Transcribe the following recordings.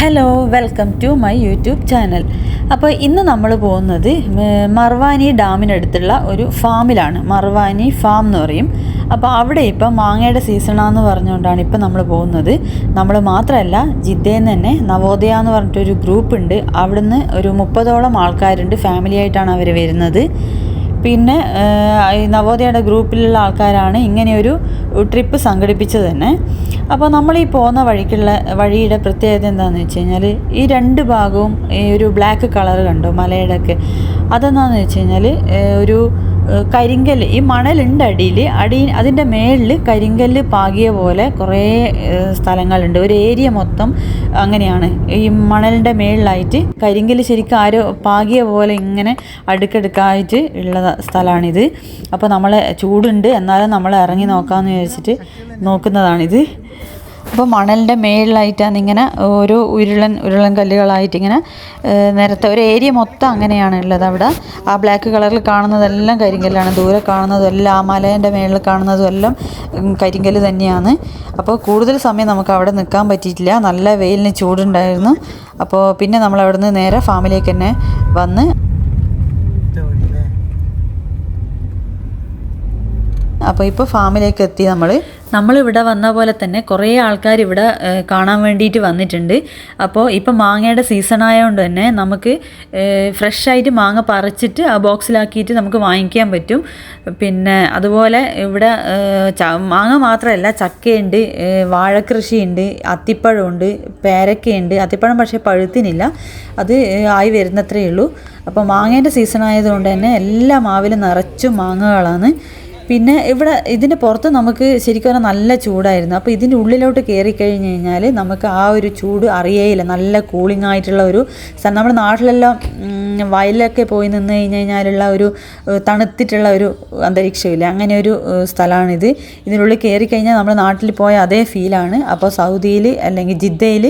Hello welcome to my YouTube channel അപ്പോൾ ഇന്ന് നമ്മൾ പോകുന്നത് മർവാനി ഡാമിനടുത്തുള്ള ഒരു ഫാമിലാണ്. മർവാനി ഫാം എന്ന് പറയും. അപ്പോൾ അവിടെ ഇപ്പം മാങ്ങയുടെ സീസണാന്ന് പറഞ്ഞുകൊണ്ടാണ് ഇപ്പം നമ്മൾ പോകുന്നത്. നമ്മൾ മാത്രമല്ല ജിദ്ദയിൽ നിന്ന് തന്നെ നവോദയ എന്ന് പറഞ്ഞിട്ടൊരു ഗ്രൂപ്പ് ഉണ്ട്. അവിടുന്ന് ഒരു മുപ്പതോളം ആൾക്കാരുണ്ട് ഫാമിലി ആയിട്ടാണ് അവർ വരുന്നത്. പിന്നെ നവോദയയുടെ ഗ്രൂപ്പിലുള്ള ആൾക്കാരാണ് ഇങ്ങനെയൊരു ട്രിപ്പ് സംഘടിപ്പിച്ചത് തന്നെ. അപ്പോൾ നമ്മൾ ഈ പോകുന്ന വഴിക്കുള്ള വഴിയുടെ പ്രത്യേകത എന്താണെന്ന് വെച്ച് കഴിഞ്ഞാൽ ഈ രണ്ട് ഭാഗവും ഈ ഒരു ബ്ലാക്ക് കളർ കണ്ടു മലയുടെ ഒക്കെ അതെന്താണെന്ന് വെച്ച് കഴിഞ്ഞാൽ ഒരു കരിങ്കല്ല്. ഈ മണലുണ്ട് അടിയിൽ അടി അതിന്റെ മേളിൽ കരിങ്കല്ല് പാകിയ പോലെ കുറേ സ്ഥലങ്ങളുണ്ട്. ഒരു ഏരിയ മൊത്തം അങ്ങനെയാണ്. ഈ മണലിന്റെ മേളിലായിട്ട് കരിങ്കല്ല് ശരിക്കും ആരോ പാകിയ പോലെ ഇങ്ങനെ അടുക്കടുക്കായിട്ട് ഉള്ള സ്ഥലമാണിത്. അപ്പോൾ നമ്മൾ ചൂടുണ്ട്. എന്നാലും നമ്മൾ ഇറങ്ങി നോക്കാമെന്ന് വിചാരിച്ചിട്ട് നോക്കുന്നതാണിത്. അപ്പോൾ മണലിന്റെ മേളിലായിട്ടാണ് ഇങ്ങനെ ഓരോ ഉരുളൻ ഉരുളൻ കല്ലുകളായിട്ട് ഇങ്ങനെ നിരത്ത ഒരു ഏരിയ മൊത്തം അങ്ങനെയാണ് ഉള്ളത് അവിടെ. ആ ബ്ലാക്ക് കളറിൽ കാണുന്നതെല്ലാം കരിങ്കല്ലാണ്. ദൂരെ കാണുന്നതും എല്ലാം ആ മലേന്റെ മേളിൽ കാണുന്നതും എല്ലാം കരിങ്കൽ തന്നെയാണ്. അപ്പോൾ കൂടുതൽ സമയം നമുക്ക് അവിടെ നിൽക്കാൻ പറ്റിയിട്ടില്ല. നല്ല വെയിലിന് ചൂടുണ്ടായിരുന്നു. അപ്പോൾ പിന്നെ നമ്മൾ അവിടെ നേരെ ഫാമിലേക്ക് തന്നെ വന്ന് അപ്പോൾ ഇപ്പോൾ ഫാമിലേക്ക് എത്തി നമ്മൾ നമ്മളിവിടെ വന്ന പോലെ തന്നെ കുറേ ആൾക്കാർ ഇവിടെ കാണാൻ വേണ്ടിയിട്ട് വന്നിട്ടുണ്ട്. അപ്പോൾ ഇപ്പോൾ മാങ്ങയുടെ സീസൺ ആയതുകൊണ്ട് തന്നെ നമുക്ക് ഫ്രഷ് ആയിട്ട് മാങ്ങ പറിച്ചിട്ട് ആ ബോക്സിലാക്കിയിട്ട് നമുക്ക് വാങ്ങിക്കാൻ പറ്റും. പിന്നെ അതുപോലെ ഇവിടെ മാങ്ങ മാത്രമല്ല ചക്കയുണ്ട് വാഴക്കൃഷിയുണ്ട് അത്തിപ്പഴമുണ്ട് പേരക്കയുണ്ട്. അത്തിപ്പഴം പക്ഷേ പഴുത്തിനില്ല. അത് ആയി വരുന്നത്രേ ഉള്ളൂ അപ്പോൾ മാങ്ങേന്റെ സീസൺ ആയതുകൊണ്ട് തന്നെ എല്ലാ മാവിലും നിറച്ചും മാങ്ങകളാണ്. പിന്നെ ഇവിടെ ഇതിന്റെ പുറത്ത് നമുക്ക് ശരിക്കും പറഞ്ഞാൽ നല്ല ചൂടായിരുന്നു. അപ്പോൾ ഇതിന്റെ ഉള്ളിലോട്ട് കയറി കഴിഞ്ഞ് കഴിഞ്ഞാൽ നമുക്ക് ആ ഒരു ചൂട് അറിയേയില്ല. നല്ല കൂളിംഗ് ആയിട്ടുള്ള ഒരു നമ്മുടെ നാട്ടിലെല്ലാം വയലിലൊക്കെ പോയി നിന്ന് കഴിഞ്ഞ് കഴിഞ്ഞാലുള്ള ഒരു തണുത്തിട്ടുള്ള ഒരു അന്തരീക്ഷമില്ല. അങ്ങനെ ഒരു സ്ഥലമാണിത്. ഇതിനുള്ളിൽ കയറി കഴിഞ്ഞാൽ നമ്മുടെ നാട്ടിൽ പോയ അതേ ഫീലാണ് അപ്പോൾ സൗദിയിൽ അല്ലെങ്കിൽ ജിദ്ദയിൽ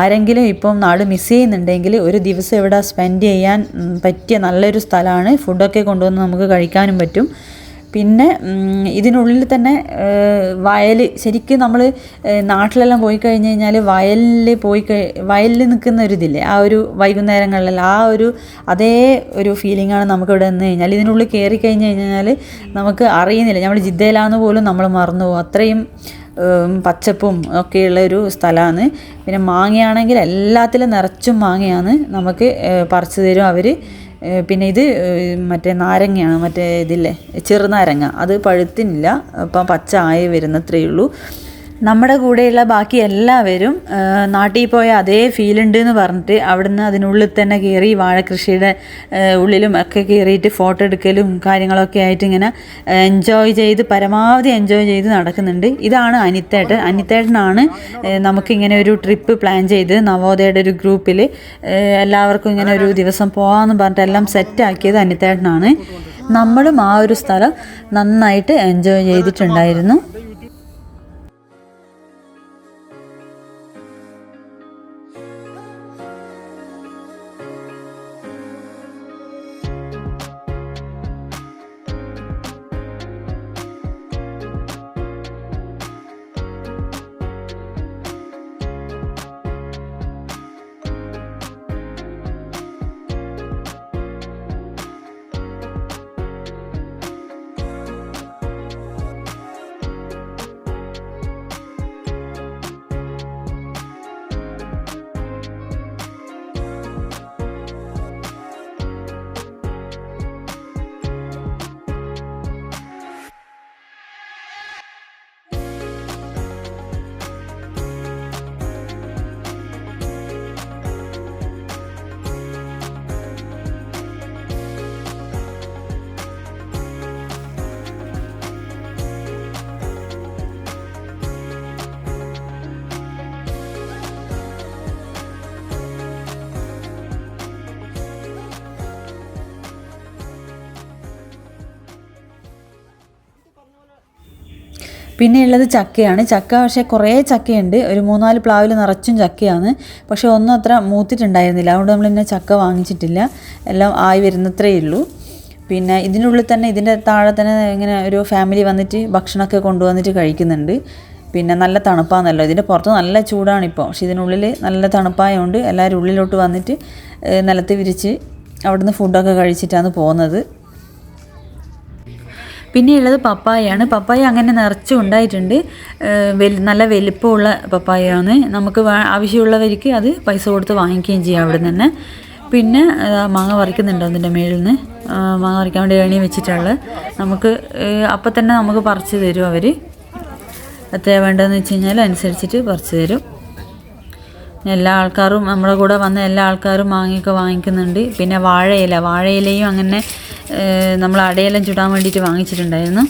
ആരെങ്കിലും ഇപ്പം നാട് മിസ് ചെയ്യുന്നുണ്ടെങ്കിൽ ഒരു ദിവസം ഇവിടെ സ്പെൻഡ് ചെയ്യാൻ പറ്റിയ നല്ലൊരു സ്ഥലമാണ്. ഫുഡൊക്കെ കൊണ്ടുവന്ന് നമുക്ക് കഴിക്കാനും പറ്റും. പിന്നെ ഇതിനുള്ളിൽ തന്നെ വയൽ ശരിക്കും നമ്മൾ നാട്ടിലെല്ലാം പോയി കഴിഞ്ഞ് കഴിഞ്ഞാൽ വയലിൽ പോയി വയലിൽ നിൽക്കുന്ന ഒരു ഇതില്ലേ ആ ഒരു വൈകുന്നേരങ്ങളിൽ ആ ഒരു അതേ ഒരു ഫീലിംഗാണ് നമുക്കിവിടെ നിന്ന് കഴിഞ്ഞാൽ ഇതിനുള്ളിൽ കയറി കഴിഞ്ഞ് കഴിഞ്ഞാൽ നമുക്ക് അറിയുന്നില്ല. നമ്മൾ ജിദ്ദയിലാന്ന് പോലും നമ്മൾ മറന്നു പോകും. അത്രയും പച്ചപ്പും ഒക്കെയുള്ള ഒരു സ്ഥലമാണ്. പിന്നെ മാങ്ങയാണെങ്കിൽ എല്ലാത്തിലും നിറച്ചും മാങ്ങയാണ് നമുക്ക് പറിച്ചു തരും അവർ പിന്നെ ഇത് മറ്റേ നാരങ്ങയാണ് മറ്റേ ഇതില്ലേ ചെറുനാരങ്ങ. അത് പഴുത്തിനില്ല അപ്പം പച്ച ആയി വരുന്നത്രേ ഉള്ളൂ നമ്മുടെ കൂടെയുള്ള ബാക്കി എല്ലാവരും നാട്ടിൽ പോയ അതേ ഫീലുണ്ട് എന്ന് പറഞ്ഞിട്ട് അവിടുന്ന് അതിനുള്ളിൽ തന്നെ കയറി വാഴക്കൃഷിയുടെ ഉള്ളിലും ഒക്കെ കയറിയിട്ട് ഫോട്ടോ എടുക്കലും കാര്യങ്ങളൊക്കെ ആയിട്ട് ഇങ്ങനെ എൻജോയ് ചെയ്ത് പരമാവധി എൻജോയ് ചെയ്ത് നടക്കുന്നുണ്ട്. ഇതാണ് അനിത്തേട്ടൻ. അനിത്തേട്ടനാണ് നമുക്കിങ്ങനെ ഒരു ട്രിപ്പ് പ്ലാൻ ചെയ്ത് നവോദയയുടെ ഒരു ഗ്രൂപ്പിൽ എല്ലാവർക്കും ഇങ്ങനെ ഒരു ദിവസം പോകാമെന്ന് പറഞ്ഞിട്ട് എല്ലാം സെറ്റാക്കിയത് അനിത്തേട്ടനാണ്. നമ്മളും ആ ഒരു സ്ഥലം നന്നായിട്ട് എൻജോയ് ചെയ്തിട്ടുണ്ടായിരുന്നു. പിന്നെ ഉള്ളത് ചക്കയാണ്. ചക്ക പക്ഷേ കുറേ ചക്കയുണ്ട്. ഒരു മൂന്നാൽ പ്ലാവിൽ നിറച്ചും ചക്കയാണ്. പക്ഷേ ഒന്നും അത്ര മൂത്തിട്ടുണ്ടായിരുന്നില്ല. അതുകൊണ്ട് നമ്മൾ ഇന്നെ ചക്ക വാങ്ങിച്ചിട്ടില്ല. എല്ലാം ആയി വരുന്നത്രേ ഉള്ളൂ. പിന്നെ ഇതിനുള്ളിൽ തന്നെ ഇതിന്റെ താഴെ തന്നെ ഇങ്ങനെ ഒരു ഫാമിലി വന്നിട്ട് ഭക്ഷണമൊക്കെ കൊണ്ടുവന്നിട്ട് കഴിക്കുന്നുണ്ട്. പിന്നെ നല്ല തണുപ്പാണെന്നല്ലോ ഇതിന്റെ പുറത്ത് നല്ല ചൂടാണിപ്പോൾ പക്ഷേ ഇതിനുള്ളിൽ നല്ല തണുപ്പായതുകൊണ്ട് എല്ലാവരും ഉള്ളിലോട്ട് വന്നിട്ട് നിലത്ത് വിരിച്ച് അവിടുന്ന് ഫുഡൊക്കെ കഴിച്ചിട്ടാണ് പോകുന്നത്. പിന്നെയുള്ളത് പപ്പായയാണ്. പപ്പായ അങ്ങനെ നിറച്ചും ഉണ്ടായിട്ടുണ്ട്. നല്ല വലിപ്പമുള്ള പപ്പായയാണ്. നമുക്ക് ആവശ്യമുള്ളവർക്ക് അത് പൈസ കൊടുത്ത് വാങ്ങിക്കുകയും ചെയ്യാം അവിടെ നിന്ന് പിന്നെ മാങ്ങ പറിക്കുന്നുണ്ടോ അതിന്റെ മേളിൽ നിന്ന് മാങ്ങ പറിക്കാൻ വേണ്ടി എണീ വെച്ചിട്ടുള്ള നമുക്ക് അപ്പം തന്നെ നമുക്ക് പറിച്ച് തരും അവർ എത്രയാണ് വേണ്ടതെന്ന് വെച്ച് കഴിഞ്ഞാൽ അനുസരിച്ചിട്ട് പറിച്ച് തരും. എല്ലാ ആൾക്കാരും നമ്മുടെ കൂടെ വന്ന എല്ലാ ആൾക്കാരും മാങ്ങയൊക്കെ വാങ്ങിക്കുന്നുണ്ട്. പിന്നെ വാഴയില. വാഴയിലയും അങ്ങനെ നമ്മൾ അടയെല്ലാം ചുടാൻ വേണ്ടിയിട്ട് വാങ്ങിച്ചിട്ടുണ്ടായിരുന്നു.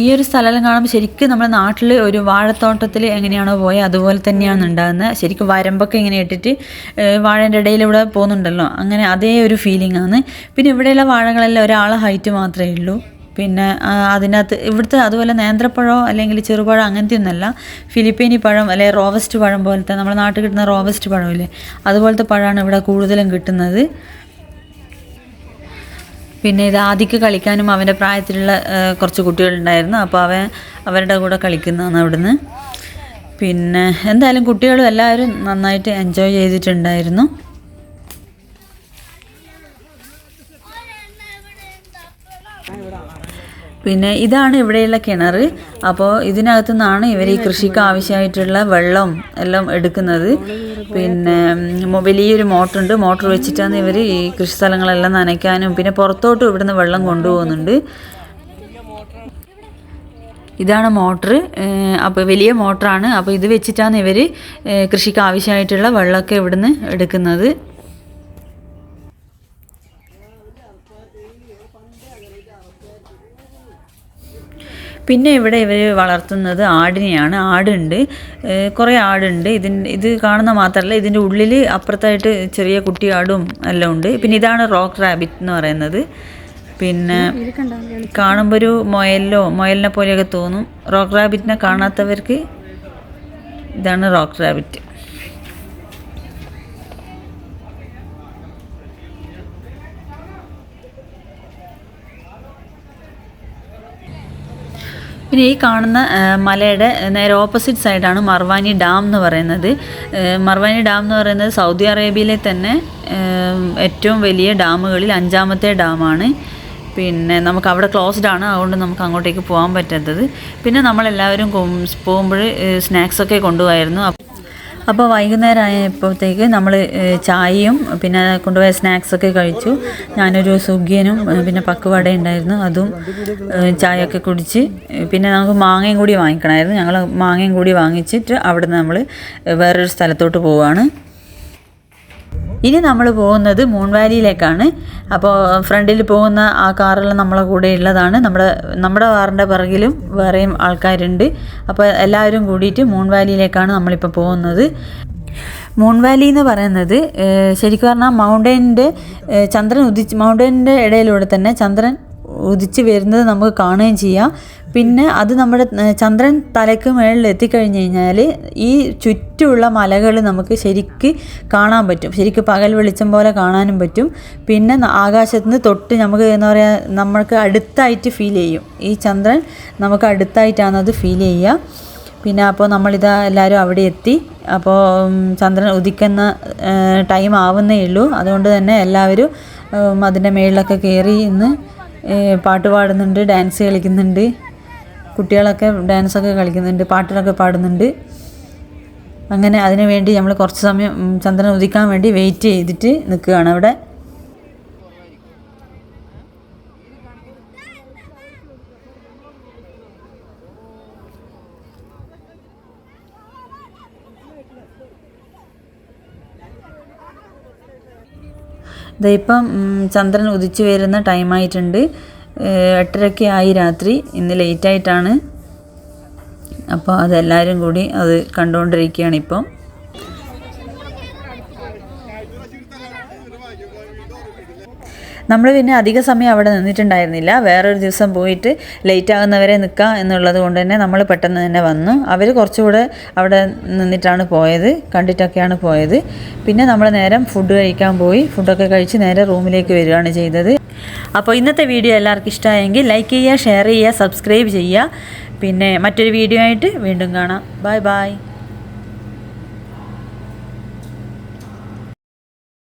ഈ ഒരു സ്ഥലമെല്ലാം കാണുമ്പോൾ ശരിക്കും നമ്മുടെ നാട്ടിൽ ഒരു വാഴത്തോട്ടത്തിൽ എങ്ങനെയാണോ പോയത് അതുപോലെ തന്നെയാണ് ഉണ്ടാകുന്നത് ശരിക്കും വരമ്പൊക്കെ ഇങ്ങനെ ഇട്ടിട്ട് വാഴേന്റെ വാഴേന്റെ ഇടയിലൂടെ പോകുന്നുണ്ടല്ലോ. അങ്ങനെ അതേ ഒരു ഫീലിംഗ് ആണ്. പിന്നെ ഇവിടെയുള്ള വാഴകളെല്ലാം ഒരാളെ ഹൈറ്റ് മാത്രമേ ഉള്ളൂ. പിന്നെ അതിനകത്ത് ഇവിടുത്തെ അതുപോലെ നേന്ത്രപ്പഴമോ അല്ലെങ്കിൽ ചെറുപഴം അങ്ങനത്തെ ഒന്നല്ല ഫിലിപ്പീനി പഴം അല്ലെങ്കിൽ റോവസ്റ്റ് പഴം പോലത്തെ നമ്മുടെ നാട്ടിൽ കിട്ടുന്ന റോവസ്റ്റ് പഴമില്ലേ അതുപോലത്തെ പഴമാണ് ഇവിടെ കൂടുതലും കിട്ടുന്നത്. പിന്നെ ഇത് ആദിക്ക് കളിക്കാനും അവന്റെ പ്രായത്തിലുള്ള കുറച്ച് കുട്ടികളുണ്ടായിരുന്നു. അപ്പോൾ അവൻ അവരുടെ കൂടെ കളിക്കുന്നതാണ് അവിടുന്ന്. പിന്നെ എന്തായാലും കുട്ടികളും എല്ലാവരും നന്നായിട്ട് എൻജോയ് ചെയ്തിട്ടുണ്ടായിരുന്നു. പിന്നെ ഇതാണ് ഇവിടെയുള്ള കിണർ അപ്പോൾ ഇതിനകത്തു നിന്നാണ് ഇവർ ഈ കൃഷിക്ക് ആവശ്യമായിട്ടുള്ള വെള്ളം എല്ലാം എടുക്കുന്നത്. പിന്നെ വലിയൊരു മോട്ടറുണ്ട്. മോട്ടർ വെച്ചിട്ടാണ് ഇവർ ഈ കൃഷി സ്ഥലങ്ങളെല്ലാം നനയ്ക്കാനും പിന്നെ പുറത്തോട്ട് ഇവിടുന്ന് വെള്ളം കൊണ്ടുപോകുന്നുണ്ട്. ഇതാണ് മോട്ടർ അപ്പോൾ വലിയ മോട്ടറാണ്. അപ്പോൾ ഇത് വെച്ചിട്ടാണ് ഇവർ കൃഷിക്ക് ആവശ്യമായിട്ടുള്ള വെള്ളമൊക്കെ ഇവിടുന്ന് എടുക്കുന്നത്. പിന്നെ ഇവിടെ ഇവർ വളർത്തുന്നത് ആടിനെയാണ്. ആടുണ്ട്. കുറേ ആടുണ്ട്. ഇതിന് ഇത് കാണുന്ന മാത്രമല്ല ഇതിന്റെ ഉള്ളിൽ അപ്പുറത്തായിട്ട് ചെറിയ കുട്ടി ആടും എല്ലാം ഉണ്ട്. പിന്നെ ഇതാണ് റോക്ക് റാബിറ്റ് എന്ന് പറയുന്നത്. പിന്നെ കാണുമ്പോൾ ഒരു മൊയലോ മൊയലിനെ പോലെയൊക്കെ തോന്നും. റോക്ക് റാബിറ്റിനെ കാണാത്തവർക്ക് ഇതാണ് റോക്ക് റാബിറ്റ്. പിന്നെ ഈ കാണുന്ന മലയുടെ നേരെ ഓപ്പോസിറ്റ് സൈഡാണ് മർവാനി ഡാം എന്ന് പറയുന്നത്. മർവാനി ഡാം എന്ന് പറയുന്നത് സൗദി അറേബ്യയിലെ തന്നെ ഏറ്റവും വലിയ ഡാമുകളിൽ അഞ്ചാമത്തെ ഡാമാണ്. പിന്നെ നമുക്ക് അവിടെ ക്ലോസ്ഡ് ആണ് അതുകൊണ്ട് നമുക്ക് അങ്ങോട്ടേക്ക് പോകാൻ പറ്റാത്തത്. പിന്നെ നമ്മളെല്ലാവരും പോകുമ്പോൾ സ്നാക്സൊക്കെ കൊണ്ടുപോയായിരുന്നു. അപ്പോൾ വൈകുന്നേരം ആയപ്പോഴത്തേക്ക് നമ്മൾ ചായയും പിന്നെ കൊണ്ടുപോയ സ്നാക്സൊക്കെ കഴിച്ചു. ഞാനൊരു സുഖ്യനും പിന്നെ പക്കുവട ഉണ്ടായിരുന്നു. അതും ചായയൊക്കെ കുടിച്ച് പിന്നെ നമുക്ക് മാങ്ങയും കൂടി വാങ്ങിക്കണമായിരുന്നു. ഞങ്ങൾ മാങ്ങയും കൂടി വാങ്ങിച്ചിട്ട് അവിടുന്ന് നമ്മൾ വേറൊരു സ്ഥലത്തോട്ട് പോവുകയാണ് ഇനി നമ്മൾ പോകുന്നത് മൂൺ വാലിയിലേക്കാണ് അപ്പോൾ ഫ്രണ്ടിൽ പോകുന്ന ആ കാറെല്ലാം നമ്മളെ കൂടെ ഉള്ളതാണ്. നമ്മുടെ നമ്മുടെ കാറിന്റെ പിറകിലും വേറെയും ആൾക്കാരുണ്ട്. അപ്പോൾ എല്ലാവരും കൂടിയിട്ട് മൂൺ വാലിയിലേക്കാണ് നമ്മളിപ്പോൾ പോകുന്നത്. മൂൺ വാലി എന്ന് പറയുന്നത് ശരിക്കും പറഞ്ഞാൽ മൗണ്ടൈനിന്റെ ചന്ദ്രൻ ഉദിച്ച് മൗണ്ടൈനിന്റെ ഇടയിലൂടെ തന്നെ ചന്ദ്രൻ ഉദിച്ച് വരുന്നത് നമുക്ക് കാണുകയും ചെയ്യാം. പിന്നെ അത് നമ്മുടെ ചന്ദ്രൻ തലയ്ക്ക് മുകളിൽ എത്തിക്കഴിഞ്ഞ് കഴിഞ്ഞാൽ ഈ ചുറ്റുമുള്ള മലകൾ നമുക്ക് ശരിക്ക് കാണാൻ പറ്റും. ശരിക്ക് പകൽ വെളിച്ചം പോലെ കാണാനും പറ്റും. പിന്നെ ന- ആകാശത്ത് നിന്ന് തൊട്ട് നമുക്ക് എന്താ പറയുക നമ്മൾക്ക് അടുത്തായിട്ട് ഫീൽ ചെയ്യും. ഈ ചന്ദ്രൻ നമുക്ക് അടുത്തായിട്ടാണ് അത് ഫീൽ ചെയ്യുക. പിന്നെ അപ്പോൾ നമ്മളിതാ എല്ലാവരും അവിടെ എത്തി. അപ്പോൾ ചന്ദ്രൻ ഉദിക്കുന്ന ടൈം ആവുന്നേ ഉള്ളൂ. അതുകൊണ്ട് തന്നെ എല്ലാവരും അതിന്റെ മേളിലൊക്കെ കയറി ഇന്ന് പാട്ട് പാടുന്നുണ്ട് ഡാൻസ് കളിക്കുന്നുണ്ട്. കുട്ടികളൊക്കെ ഡാൻസൊക്കെ കളിക്കുന്നുണ്ട് പാട്ടിലൊക്കെ പാടുന്നുണ്ട്. അങ്ങനെ അതിനു വേണ്ടി നമ്മൾ കുറച്ച് സമയം ചന്ദ്രൻ ഉദിക്കാൻ വേണ്ടി വെയിറ്റ് ചെയ്തിട്ട് നിൽക്കുകയാണ് അവിടെ. ദേ ഇപ്പം ചന്ദ്രൻ ഉദിച്ചു വരുന്ന ടൈമായിട്ടുണ്ട് എട്ടരയ്ക്ക് ആയി രാത്രി. ഇന്ന് ലേറ്റായിട്ടാണ് അപ്പോൾ അതെല്ലാവരും കൂടി അത് കണ്ടുകൊണ്ടിരിക്കുകയാണ് ഇപ്പം. നമ്മൾ പിന്നെ അധിക സമയം അവിടെ നിന്നിട്ടുണ്ടായിരുന്നില്ല. വേറൊരു ദിവസം പോയിട്ട് ലേറ്റ് ആകുന്നവരെ നിൽക്കാം എന്നുള്ളത് കൊണ്ട് തന്നെ നമ്മൾ പെട്ടെന്ന് തന്നെ വന്നു. അവർ കുറച്ചുകൂടെ അവിടെ നിന്നിട്ടാണ് പോയത്. കണ്ടിട്ടൊക്കെയാണ് പോയത്. പിന്നെ നമ്മൾ നേരം ഫുഡ് കഴിക്കാൻ പോയി. ഫുഡൊക്കെ കഴിച്ച് നേരെ റൂമിലേക്ക് വരികയാണ് ചെയ്തത്. അപ്പോൾ ഇന്നത്തെ വീഡിയോ എല്ലാവർക്കും ഇഷ്ടമായെങ്കിൽ ലൈക്ക് ചെയ്യുക ഷെയർ ചെയ്യുക സബ്സ്ക്രൈബ് ചെയ്യുക. പിന്നെ മറ്റൊരു വീഡിയോ ആയിട്ട് വീണ്ടും കാണാം. Bye bye